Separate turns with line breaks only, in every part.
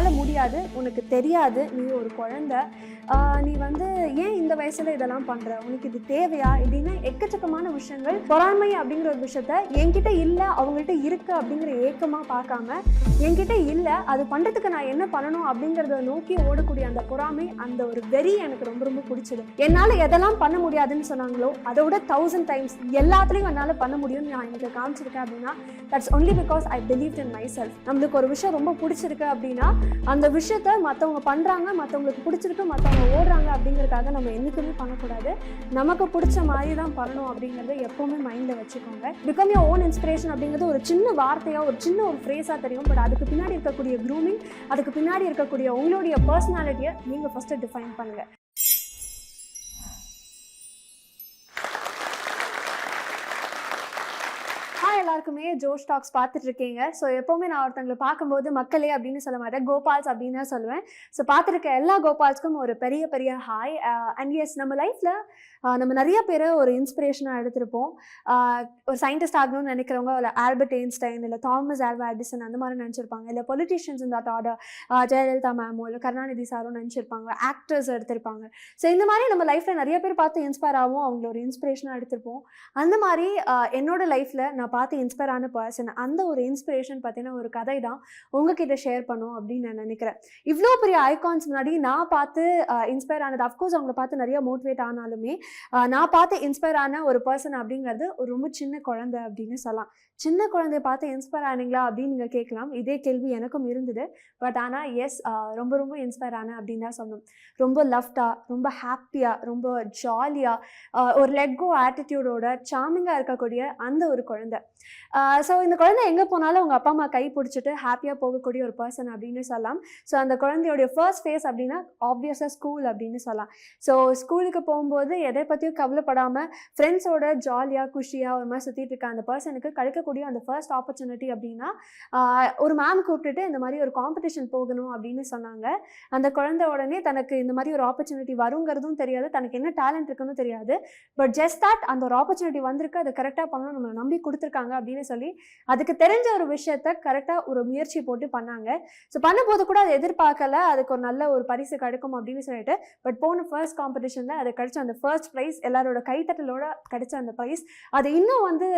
உன்னால் முடியாது உனக்கு தெரியாது நீ ஒரு குழந்தை நீ வந்து ஏன் இந்த வயசுல இதெல்லாம் பண்ற? உனக்கு இது தேவையா? இப்படின்னு எக்கச்சக்கமான விஷயங்கள் பொறாமை அப்படிங்கிற ஒரு விஷயத்த என்கிட்ட இல்ல அவங்கள்ட்ட இருக்கு அப்படிங்கிற ஏக்கமா பார்க்காம என்கிட்ட இல்ல அது பண்றதுக்கு நான் என்ன பண்ணணும் அப்படிங்கறத நோக்கி ஓடக்கூடிய அந்த பொறாமை அந்த ஒரு வெறி எனக்கு ரொம்ப ரொம்ப பிடிச்சது. என்னால எதெல்லாம் பண்ண முடியாதுன்னு சொன்னாங்களோ அதை விட தௌசண்ட் டைம்ஸ் எல்லாத்துலயும் என்னால பண்ண முடியும்னு நான் எனக்கு காமிச்சிருக்கேன் அப்படின்னா that's only because I believe in my self நம்மளுக்கு ஒரு விஷயம் ரொம்ப பிடிச்சிருக்கு அப்படின்னா அந்த விஷயத்த மற்றவங்க பண்றாங்க மற்றவங்களுக்கு பிடிச்சிருக்கு மற்றவங்க ஓடுறாங்க அப்படிங்கிறதுக்காக நம்ம என்றைக்குமே பண்ணக்கூடாது. நமக்கு பிடிச்ச மாதிரி தான் பண்ணணும் அப்படிங்கிறத எப்போவுமே மைண்டில் வச்சுக்கோங்க. பிகம் யோர் ஓன் இன்ஸ்பிரேஷன் அப்படிங்கிறது ஒரு சின்ன வார்த்தையாக ஒரு சின்ன ஒரு ஃப்ரேஸாக தெரியும். பட் அதுக்கு பின்னாடி இருக்கக்கூடிய க்ரூமிங் அதுக்கு பின்னாடி இருக்கக்கூடிய உங்களுடைய பர்சனாலிட்டியை நீங்கள் ஃபஸ்ட்டு டிஃபைன் பண்ணுங்க. எல்லாருக்குமே ஜோஷ் டாக்ஸ் பார்த்துட்டு இருக்கீங்க ஸோ எப்போவுமே நான் ஒருத்தங்களை பார்க்கும்போது மக்களே அப்படின்னு சொல்ல மாட்டேன். கோபால்ஸ் அப்படின்னு தான் சொல்லுவேன். ஸோ பார்த்துருக்க எல்லா கோபால்ஸ்க்கும் ஒரு பெரிய பெரிய ஹாய் அண்ட் எஸ் நம்ம லைஃப்பில் நம்ம நிறைய பேரை ஒரு இன்ஸ்பிரேஷனாக எடுத்திருப்போம். ஒரு சயின்டிஸ்ட் ஆகணும்னு நினைக்கிறவங்க இல்லை ஆல்பர்ட் ஐன்ஸ்டைன் இல்லை தாமஸ் ஆல்வா எடிசன் அந்த மாதிரி நினச்சிருப்பாங்க. இல்லை பொலிட்டீஷியன்ஸ் இந்த ஆர்டர் ஜெயலலிதா மேமோ இல்லை கருணாநிதி சாரும் நினச்சிருப்பாங்க. ஆக்டர்ஸ் எடுத்திருப்பாங்க. ஸோ இந்த மாதிரி நம்ம லைஃப்பில் நிறைய பேர் பார்த்து இன்ஸ்பயர் ஆகும் அவங்கள ஒரு இன்ஸ்பிரேஷனாக எடுத்திருப்போம். அந்த மாதிரி என்னோட லைஃப்பில் நான் பார்த்து இன்ஸ்பயர் ஆன பர்சன் அந்த ஒரு இன்ஸ்பிரேஷன் பார்த்தீங்கன்னா ஒரு கதை தான் உங்ககிட்ட ஷேர் பண்ணும் அப்படின்னு நான் நினைக்கிறேன். இவ்வளோ பெரிய ஐகான்ஸ் முன்னாடி நான் பார்த்து இன்ஸ்பயர் ஆனது. அஃப்கோர்ஸ் அவங்கள பார்த்து நிறைய மோட்டிவேட் ஆனாலுமே நான் பார்த்து இன்ஸ்பயர் ஆன ஒரு பர்சன் அப்படிங்கிறது ஒரு ரொம்ப சின்ன குழந்தை அப்படின்னு சொல்லலாம். சின்ன குழந்தைய பார்த்து இன்ஸ்பயர் ஆனீங்களா அப்படின்னு நீங்கள் கேட்கலாம். இதே கேள்வி எனக்கும் இருந்தது. பட் ஆனால் எஸ் ரொம்ப ரொம்ப இன்ஸ்பயர் ஆனேன் அப்படின்னு தான் சொல்லணும். ரொம்ப லஃப்டாக ரொம்ப ஹாப்பியாக ரொம்ப ஜாலியாக ஒரு லெட்கோ ஆட்டிடியூடோட சாமிங்காக இருக்கக்கூடிய அந்த ஒரு குழந்தை. ஸோ இந்த குழந்தை எங்கே போனாலும் அவங்க அப்பா அம்மா கை பிடிச்சிட்டு ஹாப்பியாக போகக்கூடிய ஒரு பர்சன் அப்படின்னு சொல்லலாம். ஸோ அந்த குழந்தையோடைய ஃபர்ஸ்ட் ஃபேஸ் அப்படின்னா ஆப்வியஸாக ஸ்கூல் அப்படின்னு சொல்லலாம். ஸோ ஸ்கூலுக்கு போகும்போது எதை பற்றியும் கவலைப்படாமல் ஃப்ரெண்ட்ஸோட ஜாலியாக குஷியாக ஒரு மாதிரி சுற்றிட்டு இருக்க அந்த பர்சனுக்கு கிடைக்கக்கூடிய அந்த ஃபர்ஸ்ட் ஆப்பர்ச்சுனிட்டி அப்படின்னா ஒரு மேம் கூப்பிட்டுட்டு இந்த மாதிரி ஒரு காம்படிஷன் போகணும் அப்படின்னு சொன்னாங்க. அந்த குழந்தை உடனே தனக்கு இந்த மாதிரி ஒரு ஆப்பர்ச்சுனிட்டி வருங்கிறதும் தெரியாது. தனக்கு என்ன டேலண்ட் இருக்குன்னு தெரியாது. பட் ஜஸ்ட் தட் அந்த ஒரு ஆப்பர்ச்சுனிட்டி வந்திருக்கு அதை கரெக்டாக பண்ணணும் நம்ம நம்பி கொடுத்துருக்காங்க அப்படின்னு சொல்லி அதுக்கு தெரிஞ்ச ஒரு விஷயத்த கரெக்டாக ஒரு முயற்சி போட்டு பண்ணாங்க. ஸோ பண்ணும்போது கூட அதை எதிர்பார்க்கல. அதுக்கு ஒரு நல்ல ஒரு பரிசு கிடைக்கும் அப்படின்னு சொல்லிட்டு பட் போன ஃபர்ஸ்ட் காம்படிஷனில் அது கிடைச்ச அந்த ஃபர்ஸ்ட் ப்ரைஸ் எல்லாரோட கைத்தட்டலோட கிடைச்ச அந்த ப்ரைஸ் அதை இன்னும் வந்து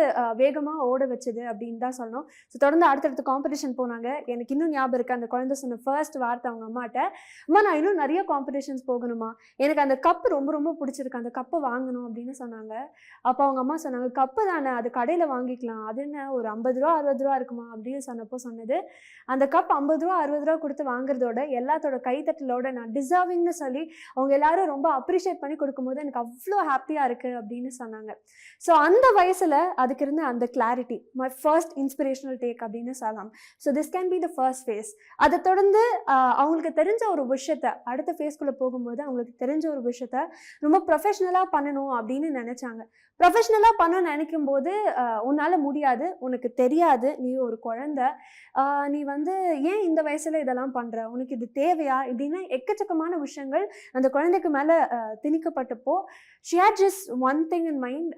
வேகமாக ஓட வச்சு வச்சது அப்படின்னு தான் சொல்லணும் ஸோ தொடர்ந்து அடுத்தடுத்த காம்படிஷன் போனாங்க. எனக்கு இன்னும் ஞாபகம் இருக்குது அந்த குழந்தை சொன்ன ஃபர்ஸ்ட் வார்த்தை அவங்க அம்மாட்ட அம்மா நான் இன்னும் நிறைய காம்படிஷன்ஸ் போகணுமா? எனக்கு அந்த கப்பு ரொம்ப ரொம்ப பிடிச்சிருக்கு. அந்த கப்பை வாங்கணும் அப்படின்னு சொன்னாங்க. அப்போ அவங்க அம்மா சொன்னாங்க கப்பு தானே அது கடையில் வாங்கிக்கலாம். அது என்ன ஒரு ஐம்பது ரூபா அறுபது ரூபா இருக்குமா? அப்படின்னு சொன்னப்போ சொன்னது அந்த கப் ஐம்பது ரூபா அறுபது ரூபா கொடுத்து வாங்குறதோட எல்லாத்தோட கைத்தட்டலோட நான் டிசர்விங்னு சொல்லி அவங்க எல்லாரும் ரொம்ப அப்ரிஷியேட் பண்ணி கொடுக்கும்போது எனக்கு அவ்வளோ ஹாப்பியாக இருக்குது அப்படின்னு சொன்னாங்க. ஸோ அந்த வயசில் அதுக்கு இருந்த அந்த clarity my first inspirational take அப்படின்னு சொல்லலாம். So this can be the first phase அதை தொடர்ந்து அவங்களுக்கு தெரிஞ்ச ஒரு விஷயத்த அடுத்த ஃபேஸ்க்குள்ளே போகும்போது அவங்களுக்கு தெரிஞ்ச ஒரு விஷயத்த ரொம்ப ப்ரொஃபஷ்னலாக பண்ணணும் அப்படின்னு நினச்சாங்க. ப்ரொஃபஷ்னலாக பண்ணணும்னு நினைக்கும் போது உன்னால் முடியாது உனக்கு தெரியாது நீ ஒரு குழந்த நீ வந்து ஏன் இந்த வயசில் இதெல்லாம் பண்ணுற உனக்கு இது தேவையா? இப்படின்னா எக்கச்சக்கமான விஷயங்கள் அந்த குழந்தைக்கு மேலே திணிக்கப்பட்டப்போ ஷியாட் just one thing in mind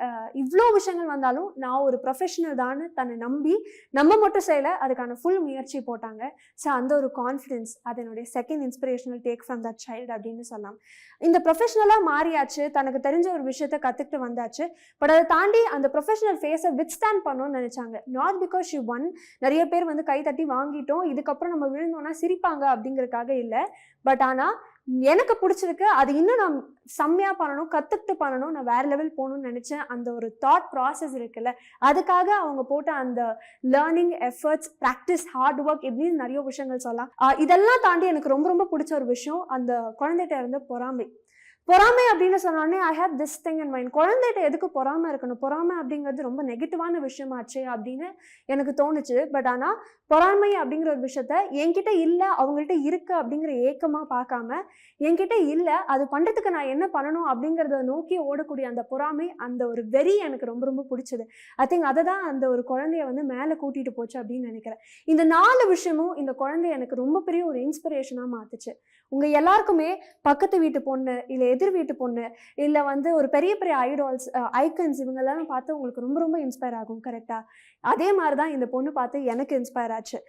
இவ்வளோ விஷயங்கள் வந்தாலும் நான் ஒரு ப்ரொஃபஷனல் தான் தன்னை நம்பி நம்ம மட்டும் செய்யல அதுக்கான ஃபுல் முயற்சி போட்டாங்க. ஸோ அந்த ஒரு கான்ஃபிடென்ஸ் அது என்னுடைய second inspirational take from that child அப்படின்னு சொல்லலாம். இந்த ப்ரொஃபஷனலாக மாறியாச்சு தனக்கு தெரிஞ்ச ஒரு விஷயத்த கற்றுக்கிட்டு வந்தாச்சு. பட் அதை தாண்டி அந்த ப்ரொஃபஷனல் ஃபேஸை வித் ஸ்டாண்ட் பண்ணணும்னு நினச்சாங்க. நாட் பிகாஸ் ஷி ஒன் நிறைய பேர் வந்து கை தட்டி வாங்கிட்டோம் இதுக்கப்புறம் நம்ம விழுந்தோம்னா சிரிப்பாங்க அப்படிங்கிறதுக்காக இல்லை. பட் ஆனால் எனக்கு பிடிச்சிருக்கு. அது இன்னும் நான் செம்மையாக பண்ணணும் கற்றுக்கிட்டு பண்ணணும். நான் வேற லெவல் போகணும்னு நினச்சேன். அந்த ஒரு தாட் ப்ராசஸ் இருக்குல்ல அதுக்காக அவங்க போட்ட அந்த learning efforts practice hard work இப்படின்னு நிறைய விஷயங்கள் சொல்லலாம். இதெல்லாம் தாண்டி எனக்கு ரொம்ப ரொம்ப பிடிச்ச ஒரு விஷயம் அந்த குழந்தைகிட்ட இருந்த பொறாமை. பொறாமை அப்படின்னு சொன்னோடனே I have this thing and mind குழந்தைகிட்ட எதுக்கு பொறாமை இருக்கணும்? பொறாமை அப்படிங்கிறது ரொம்ப நெகட்டிவான விஷயமாச்சு அப்படின்னு எனக்கு தோணுச்சு. பட் ஆனால் பொறாமை அப்படிங்கிற ஒரு விஷயத்த என்கிட்ட இல்லை அவங்கள்ட்ட இருக்கு அப்படிங்கிற ஏக்கமாக பார்க்காம என்கிட்ட இல்லை அது பண்ணுறதுக்கு நான் என்ன பண்ணணும் அப்படிங்கிறத நோக்கி ஓடக்கூடிய அந்த பொறாமை அந்த ஒரு வெறி எனக்கு ரொம்ப ரொம்ப பிடிச்சது. ஐ திங்க் அதை தான் அந்த ஒரு குழந்தைய வந்து மேலே கூட்டிகிட்டு போச்சு அப்படின்னு நினைக்கிறேன். இந்த நாலு விஷயமும் இந்த குழந்தைய எனக்கு ரொம்ப பெரிய ஒரு இன்ஸ்பிரேஷனாக மாத்துச்சு. உங்கள் எல்லாருக்குமே பக்கத்து வீட்டு பொண்ணு இல்லை எதிர் வீட்டு பொண்ணு இல்லை வந்து ஒரு பெரிய பெரிய ஐடால்ஸ் ஐக்கன்ஸ் இவங்கெல்லாம் பார்த்து உங்களுக்கு ரொம்ப ரொம்ப இன்ஸ்பயர் ஆகும் கரெக்டாக அதே மாதிரி தான் இந்த பொண்ணு பார்த்து எனக்கு இன்ஸ்பயர் ஆச்சு.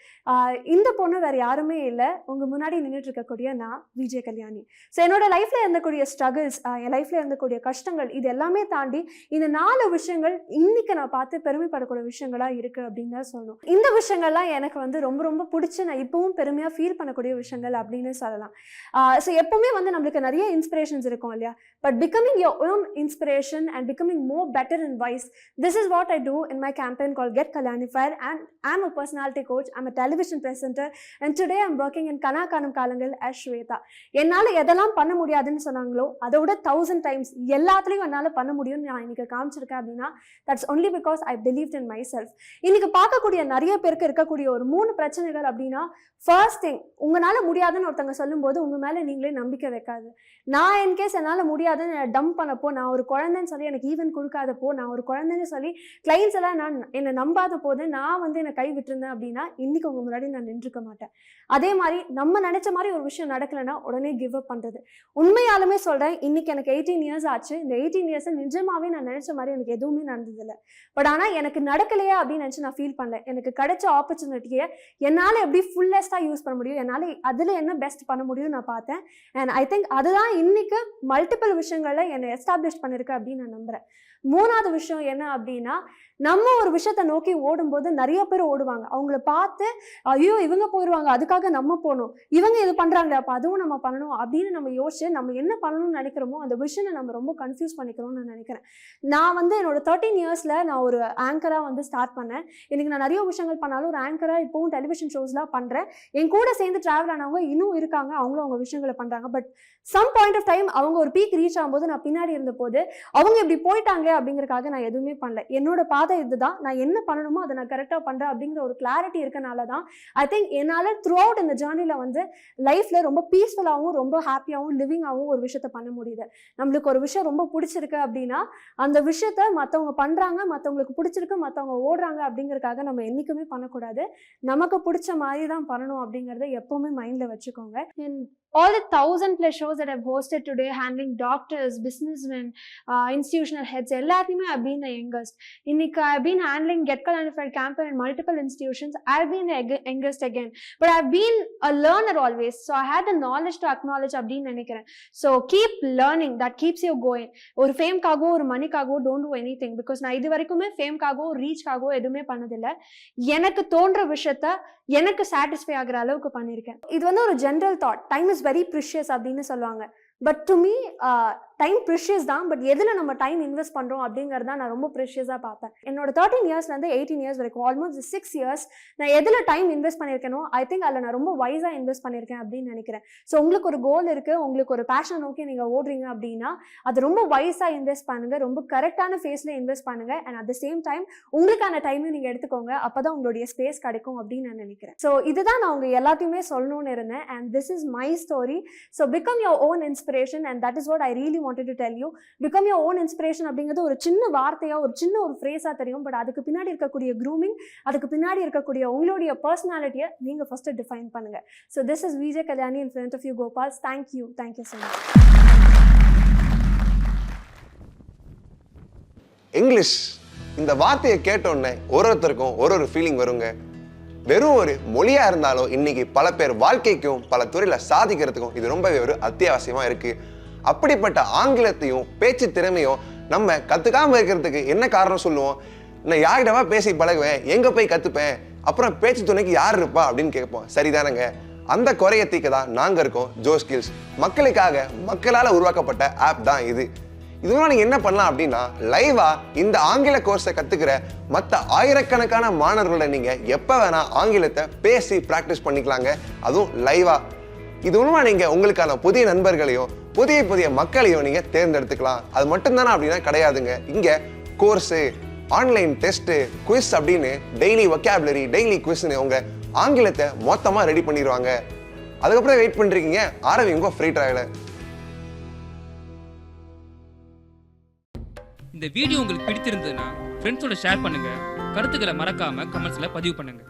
இந்த பொண்ணு வேறு யாருமே இல்லை. உங்கள் முன்னாடி நின்றுட்டு இருக்கக்கூடிய நான் விஜய் கல்யாணி. ஸோ என்னோட லைஃப்பில் இருந்தக்கூடிய ஸ்ட்ரகிள்ஸ் என் லைஃப்பில் இருந்தக்கூடிய கஷ்டங்கள் இது எல்லாமே தாண்டி இந்த நாலு விஷயங்கள் இன்னைக்கு நான் பார்த்து பெருமைப்படக்கூடிய விஷயங்களா இருக்கு அப்படின்னு தான் சொல்லணும். இந்த விஷயங்கள்லாம் எனக்கு வந்து ரொம்ப ரொம்ப பிடிச்சி நான் இப்போவும் பெருமையாக ஃபீல் பண்ணக்கூடிய விஷயங்கள் அப்படின்னு சொல்லலாம். ஸோ எப்போவுமே வந்து நம்மளுக்கு நிறைய இன்ஸ்பிரேஷன்ஸ் இருக்கும் இல்லையா? But becoming your own inspiration and becoming more better in wise this is what I do in my campaign call get Kalyanifier and I'm a personality coach I'm a television presenter and today I'm working in Kana Kaanum Kaalangal as Shweta என்னால் எதெல்லாம் பண்ண முடியாதுன்னு சொன்னாங்களோ அதை விட thousand times எல்லாத்துலேயும் என்னால் பண்ண முடியும்னு நான் இன்னைக்கு காமிச்சிருக்கேன் அப்படின்னா that's only because I believe in my self இன்னைக்கு பார்க்கக்கூடிய நிறைய பேருக்கு இருக்கக்கூடிய ஒரு மூணு பிரச்சனைகள் அப்படின்னா ஃபர்ஸ்ட் திங் உங்களால் முடியாதுன்னு ஒருத்தங்க சொல்லும்போது உங்கள் மேலே நீங்களே நம்பிக்கை வைக்காது. நான் என்கே இன்கேஸ் என்னால் முடியாதுன்னு டம்ப் பண்ணப்போ நான் ஒரு குழந்தைன்னு சொல்லி எனக்கு ஈவன் கொடுக்காதப்போ நான் ஒரு குழந்தைன்னு சொல்லி கிளைண்ட்ஸ் எல்லாம் நான் என்னை நம்பாத போது நான் வந்து என்னை கை விட்டுருந்தேன் அப்படின்னா இன்னைக்கு உங்கள் முன்னாடி நான் நின்றுக்க மாட்டேன். அதே மாதிரி நம்ம நினச்ச மாதிரி ஒரு விஷயம் நடக்கலைன்னா உடனே கிவ் அப் பண்ணுறது உண்மையாலுமே சொல்கிறேன் இன்னைக்கு எனக்கு எயிட்டீன் இயர்ஸ் ஆச்சு. இந்த எயிட்டீன் இயர்ஸ் நிஜமாவே நான் நினச்ச மாதிரி எனக்கு எதுவுமே நடந்ததில்லை. பட் ஆனால் எனக்கு நடக்கலையே அப்படின்னு நினச்சி நான் ஃபீல் பண்ணல. எனக்கு கிடைச்ச ஆப்பர்ச்சுனிட்டியை என்னால் எப்படி ஃபுல்லஸ்ட்டாக யூஸ் பண்ண முடியும்? என்னால் அதில் என்ன பெஸ்ட் பண்ண முடியும் நான் பார்த்தேன். அண்ட் ஐ திங்க் அதுதான் இன்னைக்கு மல்டிபிள் விஷயங்களில் என்னை எஸ்டாப்ளிஷ் பண்ணிருக்கு அப்படின்னு நான் நம்புறேன். மூணாவது விஷயம் என்ன அப்படின்னா நம்ம ஒரு விஷயத்த நோக்கி ஓடும்போது நிறைய பேர் ஓடுவாங்க. அவங்கள பார்த்து ஐயோ இவங்க போயிடுவாங்க அதுக்காக நம்ம போகணும். இவங்க இது பண்ணுறாங்களே அப்போ அதுவும் நம்ம பண்ணணும் அப்படின்னு நம்ம யோசிச்சு நம்ம என்ன பண்ணணும்னு நினைக்கிறோமோ அந்த விஷயத்தை நம்ம ரொம்ப கன்ஃபியூஸ் பண்ணிக்கிறோம்னு நான் நினைக்கிறேன். நான் வந்து என்னோட தேர்ட்டின் இயர்ஸில் நான் ஒரு ஆங்கராக வந்து ஸ்டார்ட் பண்ணேன். இன்னைக்கு நான் நிறைய விஷயங்கள் பண்ணாலும் ஒரு ஆங்கராக இப்போவும் டெலிவிஷன் ஷோஸ்லாம் பண்ணுறேன் என் கூட சேர்ந்து ட்ராவல் ஆனவங்க இன்னும் இருக்காங்க அவங்களும் அவங்க விஷயங்களை பண்ணுறாங்க but some point of time அவங்க ஒரு பீக் ரீச் ஆகும்போது நான் பின்னாடி இருந்த போது அவங்க இப்படி போயிட்டாங்க அப்படிங்கிறக்காக நான் எதுவுமே பண்ணல. என்னோட பாதை இதுதான். நான் என்ன பண்ணணுமோ அதை நான் கரெக்டாக பண்ணுறேன் அப்படிங்கிற ஒரு கிளாரிட்டி இருக்கனால தான் ஐ திங்க் என்னால் த்ரூ அவுட் இந்த ஜேர்னியில் வந்து லைஃப்பில் ரொம்ப பீஸ்ஃபுல்லாகவும் ரொம்ப ஹாப்பியாகவும் லிவிங்காகவும் ஒரு விஷயத்த பண்ண முடியுது. நம்மளுக்கு ஒரு விஷயம் ரொம்ப பிடிச்சிருக்கு அப்படின்னா அந்த விஷயத்த மற்றவங்க பண்ணுறாங்க மற்றவங்களுக்கு பிடிச்சிருக்கு மற்றவங்க ஓடுறாங்க அப்படிங்கிறக்காக நம்ம என்றைக்குமே பண்ணக்கூடாது. நமக்கு பிடிச்ச மாதிரி தான் பண்ணணும் அப்படிங்கிறத எப்போவுமே மைண்டில் வச்சுக்கோங்க. All the thousand plus shows that I've hosted today, handling doctors, businessmen, uh, institutional heads, எல்லாத்தையுமே I've been the youngest. இன்னைக்கு I've been handling Get Qualified campaign in multiple institutions. I've been the youngest again. But I've been a learner always. So I had the knowledge to acknowledge அப்படின்னு நினைக்கிறேன். So keep learning. That keeps you going. ஒரு ஃபேம்காகவோ ஒரு மணிக்காகவோ don't do anything because நான் இது வரைக்குமே ஃபேம்காகவோ ரீச்காகவோ எதுவுமே பண்ணதில்லை எனக்கு தோன்ற விஷயத்த எனக்கு சாட்டிஸ்ஃபை ஆகுற அளவுக்கு பண்ணியிருக்கேன் இது வந்து ஒரு general thought time is very precious அப்படின்னு சொல்லுவாங்க. But to me time precious தான் பட் எதில் நம்ம டைம் இன்வெஸ்ட் பண்ணுறோம் அப்படிங்கிறது தான் நான் ரொம்ப ப்ரிஷியஸாக பார்ப்பேன். என்னோட தேர்ட்டின் இயர்ஸ்லேருந்து எயிட்டீன் இயர்ஸ் வரைக்கும் ஆல்மோஸ்ட் சிக்ஸ் இயர்ஸ் நான் எதில் டைம் இன்வெஸ்ட் பண்ணியிருக்கேனோ ஐ திங்க் அதில் நான் ரொம்ப வைஸாக இன்வெஸ்ட் பண்ணியிருக்கேன் அப்படின்னு நினைக்கிறேன். ஸோ உங்களுக்கு ஒரு கோல் இருக்குது உங்களுக்கு ஒரு பேஷன் நோக்கி நீங்கள் ஓடுறீங்க அப்படின்னா அது ரொம்ப வைஸாக இன்வெஸ்ட் பண்ணுங்கள் ரொம்ப கரெக்டான ஃபேஸில் இன்வெஸ்ட் பண்ணுங்கள் and at the same time உங்களுக்கான டைமையும் நீங்கள் எடுத்துக்கோங்க அப்போ தான் உங்களுடைய ஸ்பேஸ் கிடைக்கும் அப்படின்னு நான் நினைக்கிறேன். ஸோ இதுதான் நான் உங்கள் எல்லாத்தையுமே சொல்லணும்னு இருந்தேன் and this is my story so become your own inspiration and that is what I really wanted to tell you become your own inspiration அப்படிங்கிறது ஒரு சின்ன வார்த்தையா ஒரு சின்ன ஒரு ஃப்ரேஸாக தெரியும். பட் அதுக்கு பின்னாடி இருக்கக்கூடிய க்ரூமிங் அதுக்கு பின்னாடி இருக்கக்கூடிய உங்களுடைய பர்சனாலிட்டியை நீங்கள் ஃபர்ஸ்ட் டிஃபைன் பண்ணுங்க. So this is Vijay Kalyani in front of you Gopal's thank you thank you so much
English இந்த வார்த்தையை கேட்டோன்னே ஒரு ஒருத்தருக்கும் ஒரு ஒரு ஃபீலிங் வருங்க. வெறும் ஒரு மொழியா இருந்தாலும் இன்னைக்கு பல பேர் வாழ்க்கைக்கும் பல துறையில சாதிக்கிறதுக்கும் இது ரொம்பவே ஒரு அத்தியாவசியமா இருக்கு. அப்படிப்பட்ட ஆங்கிலத்தையும் பேச்சு திறமையும் நம்ம கத்துக்காம இருக்கிறதுக்கு என்ன காரணம் சொல்லுவோம்? நான் யார்கிட்டவா பேசி பழகுவேன் எங்க போய் கத்துப்பேன் அப்புறம் பேச்சு துணைக்கு யார் இருப்பா அப்படின்னு கேட்போம். சரிதானங்க? அந்த குறைய தீக்க தான் நாங்க இருக்கோம் ஜோ ஸ்கில்ஸ் மக்களுக்காக மக்களால் உருவாக்கப்பட்ட ஆப் தான் இது. இதெல்லாம் நீங்க என்ன பண்ணலாம் அப்படின்னா லைவா இந்த ஆங்கில கோர்ஸை கத்துக்கிற மற்ற ஆயிரக்கணக்கான மாணவர்களை நீங்க எப்ப வேணா ஆங்கிலத்தை பேசி பிராக்டிஸ் பண்ணிக்கலாங்க. அதுவும் லைவா இது மூலமா நீங்க உங்களுக்கான புதிய நண்பர்களையும் புதிய புதிய மக்களையும் நீங்க தேர்ந்தெடுத்துக்கலாம். அது மட்டும்தானா அப்படின்னா கிடையாதுங்க. இங்க கோர்ஸு ஆன்லைன் டெஸ்ட்டு குவிஸ் அப்படின்னு டெய்லி ஒக்காபுலரி டெய்லி குவிஸ்னு உங்க ஆங்கிலத்தை மொத்தமாக ரெடி பண்ணிடுவாங்க. அதுக்கப்புறம் வெயிட் பண்றீங்க. ஆரம்பிங்க ஃப்ரீ ட்ரையலை
இந்த வீடியோ உங்களுக்கு பிடித்திருந்ததுன்னா ஃப்ரெண்ட்ஸோட ஷேர் பண்ணுங்க. கருத்துக்களை மறக்காம கமெண்ட்ஸ்ல பதிவு பண்ணுங்க.